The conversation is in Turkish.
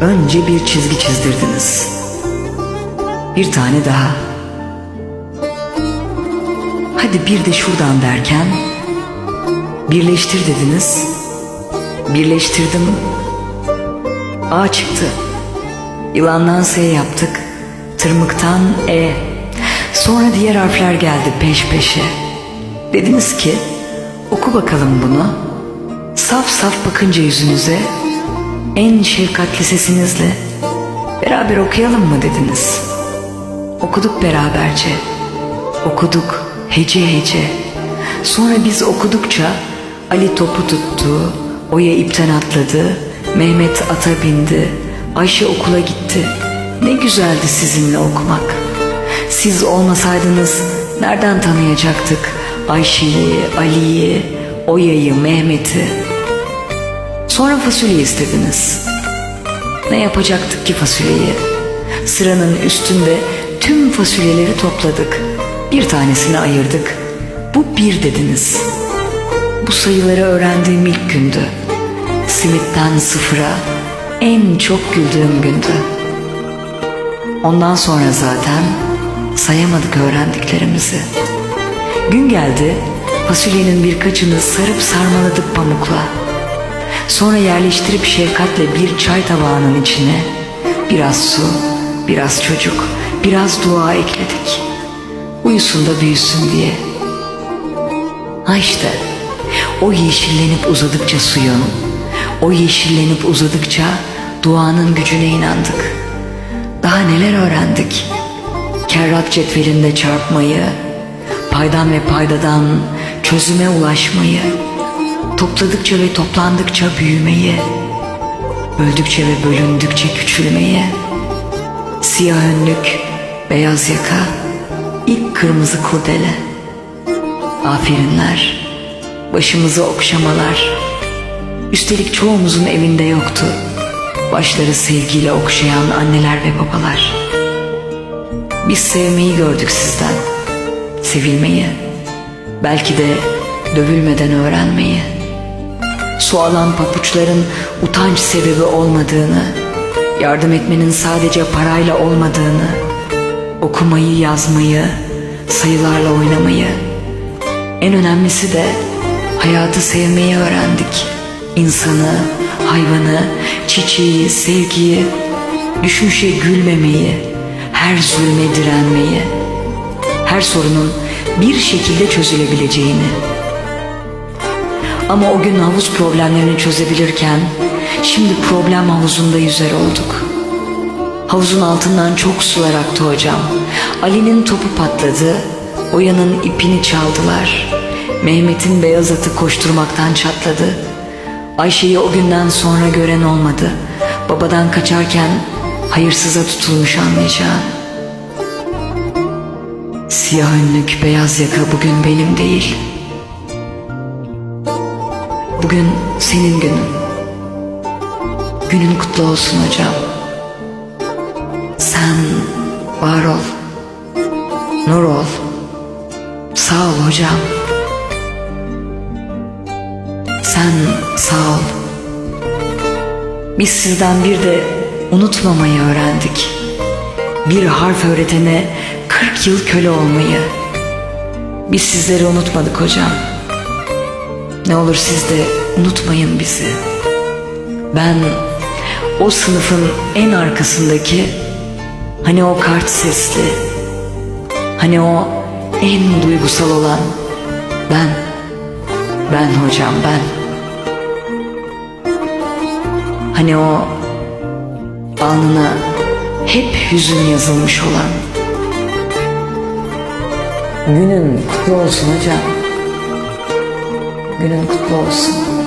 Önce bir çizgi çizdirdiniz. Bir tane daha. Hadi bir de şuradan derken birleştir dediniz. Birleştirdim. A çıktı. Yılandan S yaptık. Tırmıktan E. Sonra diğer harfler geldi peş peşe. Dediniz ki oku bakalım bunu. Saf saf bakınca yüzünüze en şefkatli sesinizle beraber okuyalım mı dediniz. Okuduk beraberce. Okuduk hece hece. Sonra biz okudukça Ali topu tuttu, Oya ipten atladı, Mehmet ata bindi, Ayşe okula gitti. Ne güzeldi sizinle okumak. Siz olmasaydınız nereden tanıyacaktık Ayşe'yi, Ali'yi, Oya'yı, Mehmet'i? Sonra fasulye istediniz. Ne yapacaktık ki fasulyeyi? Sıranın üstünde tüm fasulyeleri topladık. Bir tanesini ayırdık. Bu bir dediniz. Bu sayıları öğrendiğim ilk gündü. Simitten sıfıra en çok güldüğüm gündü. Ondan sonra zaten sayamadık öğrendiklerimizi. Gün geldi fasulyenin birkaçını sarıp sarmaladık pamukla. Sonra yerleştirip şefkatle bir çay tabağının içine biraz su, biraz çocuk, biraz dua ekledik. Uyusun da büyüsün diye. Ha işte o yeşillenip uzadıkça suyun, o yeşillenip uzadıkça duanın gücüne inandık. Daha neler öğrendik? Kerrat cetvelinde çarpmayı, paydan ve paydadan çözüme ulaşmayı, topladıkça ve toplandıkça büyümeyi, böldükçe ve bölündükçe küçülmeyi, siyah önlük, beyaz yaka, ilk kırmızı kurdele, aferinler, başımızı okşamalar, üstelik çoğumuzun evinde yoktu, başları sevgiyle okşayan anneler ve babalar. Biz sevmeyi gördük sizden, sevilmeyi, belki de dövülmeden öğrenmeyi, su alan papuçların utanç sebebi olmadığını, yardım etmenin sadece parayla olmadığını, okumayı, yazmayı, sayılarla oynamayı, en önemlisi de hayatı sevmeyi öğrendik. İnsanı, hayvanı, çiçeği, sevgiyi, düşmüşe gülmemeyi, her zulme direnmeyi, her sorunun bir şekilde çözülebileceğini. Ama o gün havuz problemlerini çözebilirken şimdi problem havuzunda yüzer olduk. Havuzun altından çok sular aktı hocam. Ali'nin topu patladı, Oya'nın ipini çaldılar. Mehmet'in beyaz atı koşturmaktan çatladı. Ayşe'yi o günden sonra gören olmadı. Babadan kaçarken hayırsıza tutulmuş anlayacağın. Siyah önlük beyaz yaka bugün benim değil. Bugün senin günün. Günün kutlu olsun hocam. Sen var ol. Nur ol. Sağ ol hocam. Sen sağ ol. Biz sizden bir de unutmamayı öğrendik. Bir harf öğretene 40 yıl köle olmayı. Biz sizleri unutmadık hocam. Ne olur siz de unutmayın bizi. Ben o sınıfın en arkasındaki hani o kart sesli hani o en duygusal olan ben. Ben hocam ben. Hani o alnına hep hüzün yazılmış olan. Günün kutlu olsun hocam günün kutlu olsun